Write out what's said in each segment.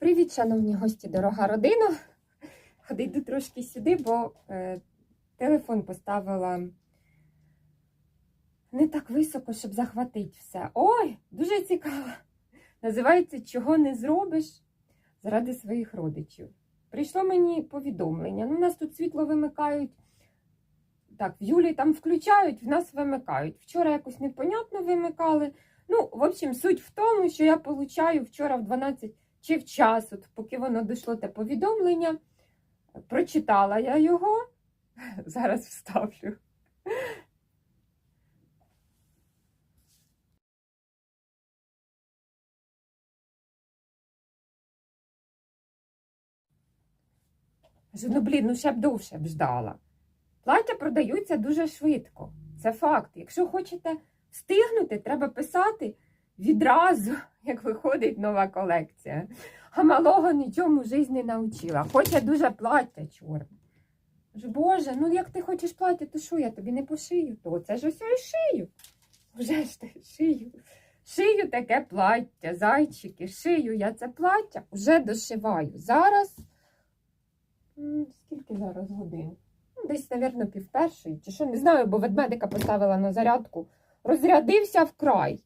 Привіт, шановні гості, дорога родина. Ходити трошки сюди, бо е, телефон поставила не так високо, щоб захватити все. Ой, дуже цікаво. Називається Чого не зробиш заради своїх родичів. Прийшло мені повідомлення. Ну, у нас тут світло вимикають. Так, в Юлі там включають, в нас вимикають. Вчора якось непонятно вимикали. Ну, в общем, суть в тому, що я получаю вчора в 12 чи в час, от поки воно дійшло те повідомлення. Прочитала я його. Зараз вставлю. Ну блін, ну ще б довше б ждала. Плаття продаються дуже швидко. Це факт. Якщо хочете встигнути, треба писати відразу, як виходить нова колекція. А малого нічому житті не навчила. Хоче дуже плаття чорне. Боже, ну як ти хочеш плаття, то що я тобі не пошию? То це ж ось і шию. Вже ж ти шию. Шию таке плаття, зайчики, шию я це плаття, вже дошиваю. Зараз. Скільки зараз годин? Ну, Десь, мабуть, пів першої, чи що, не знаю, бо ведмедика поставила на зарядку. Розрядився вкрай.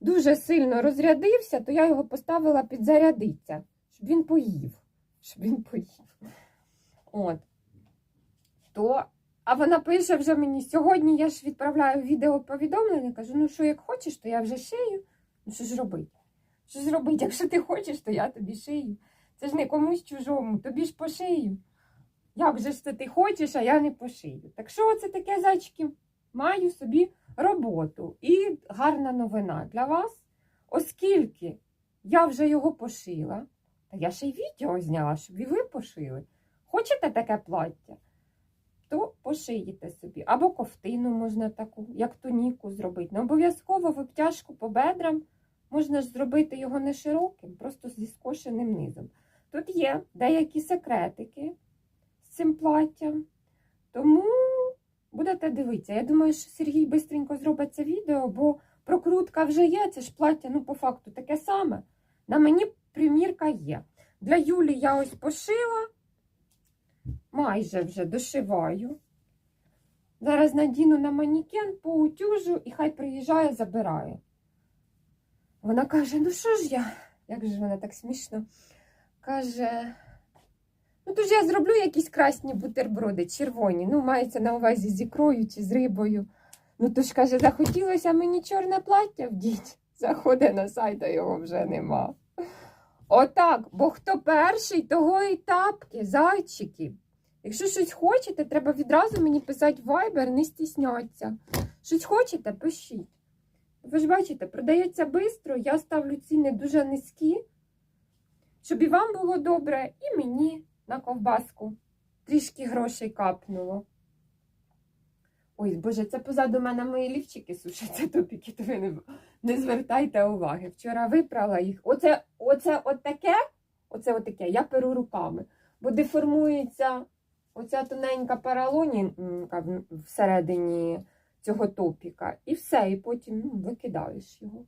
Дуже сильно розрядився, то я його поставила підзарядитися, щоб він поїв. Щоб він поїв. От. То, а вона пише вже мені сьогодні, я ж відправляю відео повідомлення, кажу, ну що як хочеш, то я вже шию. Ну що ж робити? Що ж робити? Якщо ти хочеш, то я тобі шию. Це ж не комусь чужому, тобі ж пошию. Як же ж це ти хочеш, а я не пошию. Так що це таке, зайчики? Маю собі роботу. І гарна новина для вас, оскільки я вже його пошила, та я ще й відео зняла, щоб і ви пошили. Хочете таке плаття? То пошиєте собі. Або ковтину можна таку, як туніку зробити. Не обов'язково в обтяжку по бедрам. Можна ж зробити його не широким, просто зі скошеним низом. Тут є деякі секретики з цим платтям. Тому будете дивитися. Я думаю, що Сергій бистренько зробить це відео, бо прокрутка вже є, це ж плаття, ну, по факту, таке саме. На мені примірка є. Для Юлі я ось пошила, майже вже дошиваю. Зараз надіну на манікен, поутюжу і хай приїжджає, забирає. Вона каже: ну що ж я? Як же вона так смішно? Каже, ну то ж я зроблю якісь красні бутерброди, червоні. Ну, мається на увазі з ікрою чи з рибою. Ну то ж каже, захотілося мені чорне плаття вдіть. Заходить на сайт, а його вже нема. Отак, бо хто перший, того і тапки, зайчики. Якщо щось хочете, треба відразу мені писати в Viber, не стісняться. Щось хочете, пишіть. Ви ж бачите, продається швидко, я ставлю ціни дуже низькі, щоб і вам було добре, і мені на ковбаску трішки грошей капнуло. Ой, Боже, це позаду мене мої лівчики сушаться топіки, то ви не, не звертайте уваги. Вчора випрала їх. Оце, оце от оце от я перу руками, бо деформується оця тоненька паралонінка всередині цього топіка. І все, і потім ну, викидаєш його.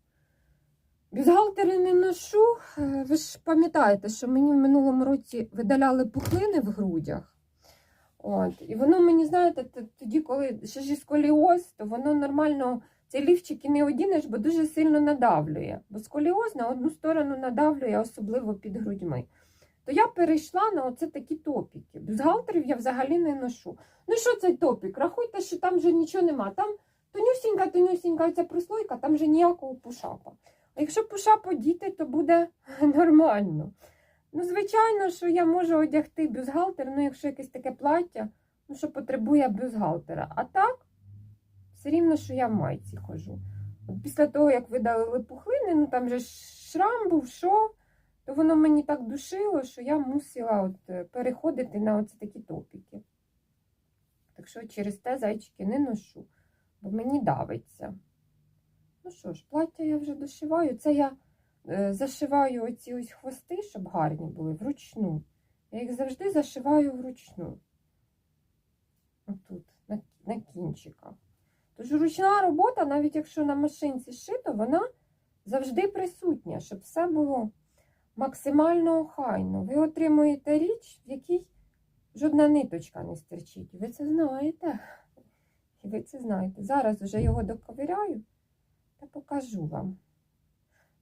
Бюзгалтери не ношу. Е, Ви ж пам'ятаєте, що мені в минулому році видаляли пухлини в грудях. От. І воно мені, знаєте, тоді, коли ще ж сколіоз, то воно нормально цей лівчик і не одінеш, бо дуже сильно надавлює. Бо сколіоз на одну сторону надавлює, особливо під грудьми. То я перейшла на оце такі топіки. Бюзгалтерів я взагалі не ношу. Ну що цей топік? Рахуйте, що там вже нічого нема. Там тонюсінька, тонюсінька ця прослойка, там вже ніякого пушапа. Якщо пушап одіти, то буде нормально. Ну, звичайно, що я можу одягти бюзгалтер, ну, якщо якесь таке плаття, ну, що потребує бюзгалтера. А так, все рівно, що я в майці ходжу. От після того, як видалили пухлини, ну там же шрам був, що, то воно мені так душило, що я мусила от е, переходити на оці такі топіки. Так що через те зайчики не ношу, бо мені давиться. Ну що ж, плаття я вже дошиваю. Це я е, зашиваю оці ось хвости, щоб гарні були, вручну. Я їх завжди зашиваю вручну. Отут, на, на кінчиках. Тож ручна робота, навіть якщо на машинці шито, вона завжди присутня, щоб все було максимально охайно. Ви отримуєте річ, в якій жодна ниточка не стерчить. Ви це знаєте. І ви це знаєте. Зараз вже його доковиряю та покажу вам.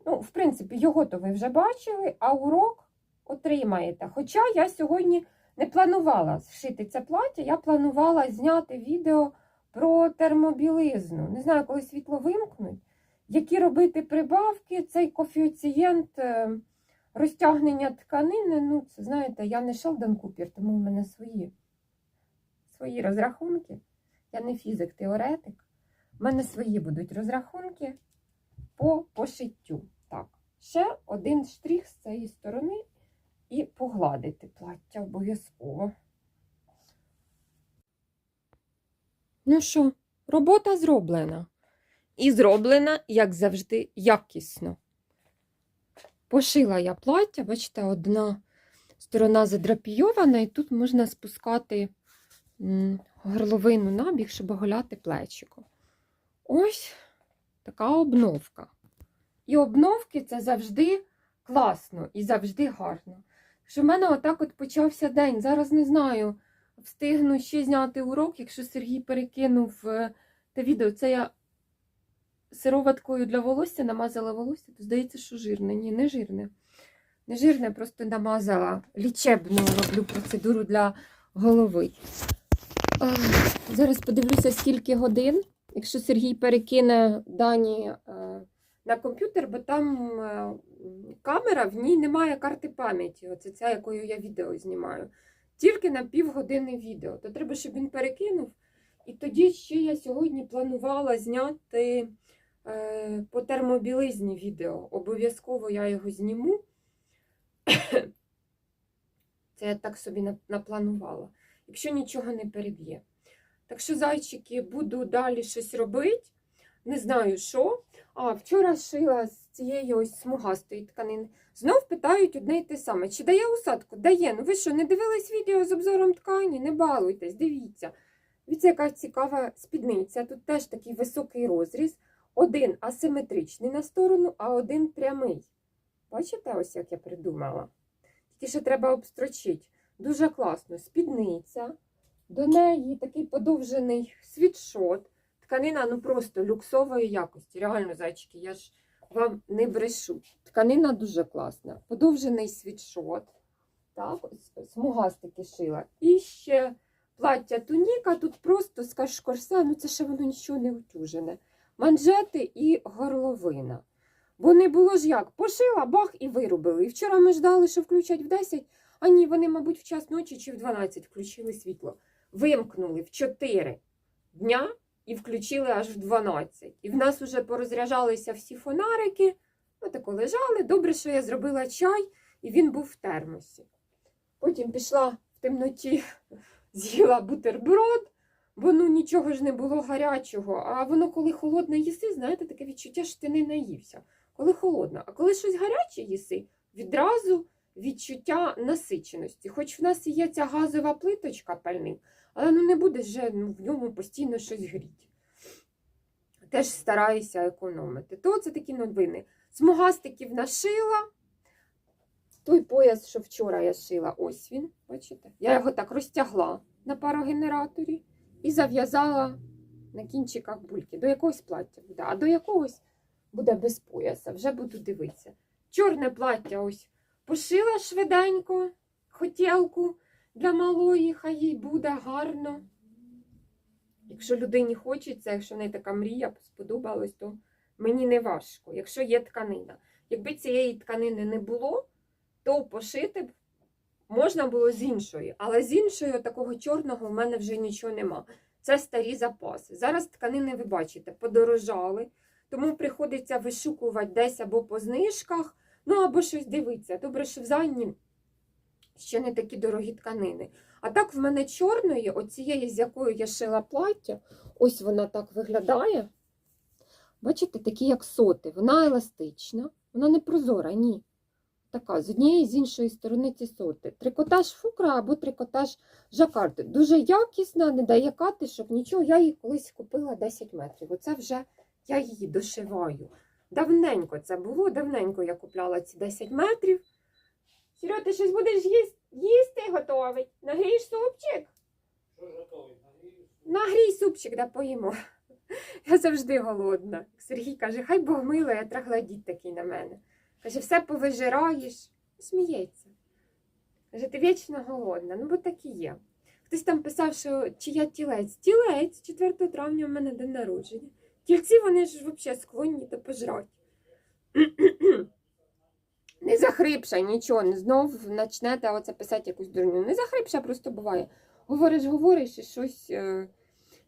Ну, в принципі, його то ви вже бачили, а урок отримаєте. Хоча я сьогодні не планувала зшити це плаття, я планувала зняти відео про термобілизну. Не знаю, коли світло вимкнуть, які робити прибавки, цей коефіцієнт е, розтягнення тканини. Ну, це знаєте, я не Шелдон Купер, тому в мене свої, свої розрахунки. Я не фізик-теоретик. У мене свої будуть розрахунки по пошиттю. Так, ще один штрих з цієї сторони і погладити плаття обов'язково. Ну що, робота зроблена. І зроблена, як завжди, якісно. Пошила я плаття, бачите, одна сторона задрапійована, і тут можна спускати горловину набіг, щоб оголяти плечико. Ось така обновка. І обновки це завжди класно і завжди гарно. Що в мене отак от почався день. Зараз не знаю, встигну ще зняти урок, якщо Сергій перекинув е, те відео. Це я сироваткою для волосся намазала волосся, то здається, що жирне. Ні, не жирне. Не жирне, просто намазала лічебну роблю процедуру для голови. Зараз подивлюся, скільки годин. Якщо Сергій перекине дані е, на комп'ютер, бо там е, камера, в ній немає карти пам'яті. Оце ця, якою я відео знімаю. Тільки на півгодини відео. То треба, щоб він перекинув. І тоді ще я сьогодні планувала зняти е, по термобілизні відео. Обов'язково я його зніму. Це я так собі напланувала. Якщо нічого не переб'є. Так що, зайчики, буду далі щось робити. Не знаю що. А, вчора шила з цієї ось смугастої тканини. Знов питають одне й те саме. Чи дає усадку? Дає. Ну ви що, не дивились відео з обзором ткані? Не балуйтесь, дивіться. Дивіться, яка цікава спідниця. Тут теж такий високий розріз. Один асиметричний на сторону, а один прямий. Бачите, ось як я придумала? Тільки ще треба обстрочити. Дуже класно. Спідниця. До неї такий подовжений світшот. Тканина ну просто люксової якості. Реально, зайчики, я ж вам не брешу. Тканина дуже класна. Подовжений світшот. Так, смугастики шила. І ще плаття туніка. Тут просто скажеш корса, ну це ще воно нічого не утюжене. Манжети і горловина. Бо не було ж як. Пошила, бах і вирубили. І вчора ми ждали, що включать в 10, а ні, вони, мабуть, в час ночі чи в 12 включили світло. Вимкнули в 4 дня і включили аж в 12. І в нас вже порозряджалися всі фонарики. Отако лежали. Добре, що я зробила чай, і він був в термосі. Потім пішла в темноті, з'їла бутерброд, бо ну нічого ж не було гарячого. А воно, коли холодне їси, знаєте, таке відчуття, що ти не наївся. Коли холодно. А коли щось гаряче їси, відразу відчуття насиченості. Хоч в нас і є ця газова плиточка пальник, але ну не буде вже ну, в ньому постійно щось гріти. Теж стараюся економити. То це такі новини. Смугастиків нашила. Той пояс, що вчора я шила, ось він, бачите? Я його так розтягла на парогенераторі і зав'язала на кінчиках бульки. До якогось плаття буде, а до якогось буде без пояса. Вже буду дивитися. Чорне плаття ось пошила швиденько, хотілку для малої, хай їй буде гарно. Якщо людині хочеться, якщо в неї така мрія сподобалась, то мені не важко, якщо є тканина. Якби цієї тканини не було, то пошити б можна було з іншої. Але з іншої такого чорного в мене вже нічого нема. Це старі запаси. Зараз тканини, ви бачите, подорожали, тому приходиться вишукувати десь або по знижках, ну або щось дивитися. Добре, що в Занні ще не такі дорогі тканини. А так в мене чорної, оцієї, з якою я шила плаття, ось вона так виглядає. Бачите, такі як соти. Вона еластична, вона не прозора, ні. Така, з однієї з іншої сторони ці соти. Трикотаж фукра або трикотаж жакарди. Дуже якісна, не дає кати, щоб нічого. Я її колись купила 10 метрів. Оце вже я її дошиваю. Давненько це було, давненько я купляла ці 10 метрів. Серьо, ти щось будеш їсти, їсти готовий? Нагрієш супчик? Що готовий? Нагрій супчик, да поїмо. Я завжди голодна. Сергій каже, хай Бог милує, траглодіть такий на мене. Каже, все повижираєш. Сміється. Каже, ти вічно голодна. Ну, бо так і є. Хтось там писав, що чи я тілець. Тілець, 4 травня у мене день народження. Тільці вони ж взагалі склонні та пожрать. Не захрипша, нічого, знов начнете оце писати якусь дурню. Не захрипша, просто буває. Говориш, говориш і щось е,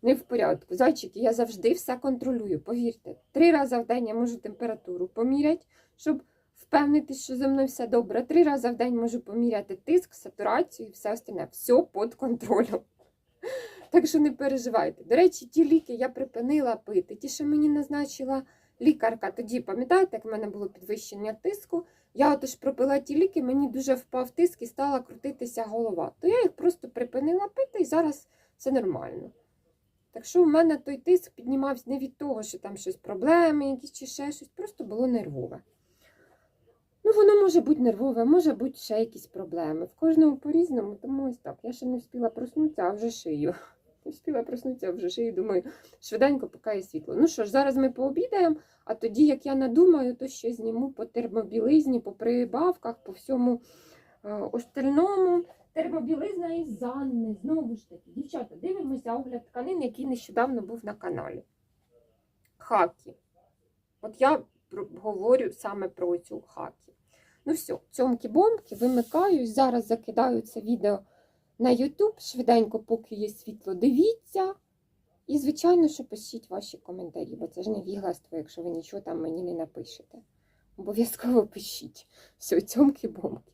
не в порядку. Зайчики, я завжди все контролюю, повірте. Три рази в день я можу температуру поміряти, щоб впевнитись, що зі мною все добре. Три рази в день можу поміряти тиск, сатурацію і все остальне. Все під контролем. Так що не переживайте. До речі, ті ліки я припинила пити. Ті, що мені назначила лікарка, тоді пам'ятаєте, як в мене було підвищення тиску. Я отож пропила ті ліки, мені дуже впав тиск і стала крутитися голова. То я їх просто припинила пити і зараз все нормально. Так що у мене той тиск піднімався не від того, що там щось проблеми, якісь чи ще щось, просто було нервове. Ну, воно може бути нервове, може бути ще якісь проблеми. В кожному по-різному, тому ось так. Я ще не встигла проснутися, а вже шию. Встигла проснутися, вже шию. Думаю, швиденько, поки світло. Ну що ж, зараз ми пообідаємо, а тоді, як я надумаю, то ще зніму по термобілизні, по прибавках, по всьому е, остальному. Термобілизна із Занни. Знову ж таки, дівчата, дивимося огляд тканин, який нещодавно був на каналі. Хакі. От я говорю саме про цю хакі. Ну все, цьомки-бомки, вимикаюсь. Зараз закидаю це відео на YouTube. Швиденько, поки є світло, дивіться. І, звичайно, що пишіть ваші коментарі, бо це ж не вігластво, якщо ви нічого там мені не напишете. Обов'язково пишіть. Все, цьомки-бомки.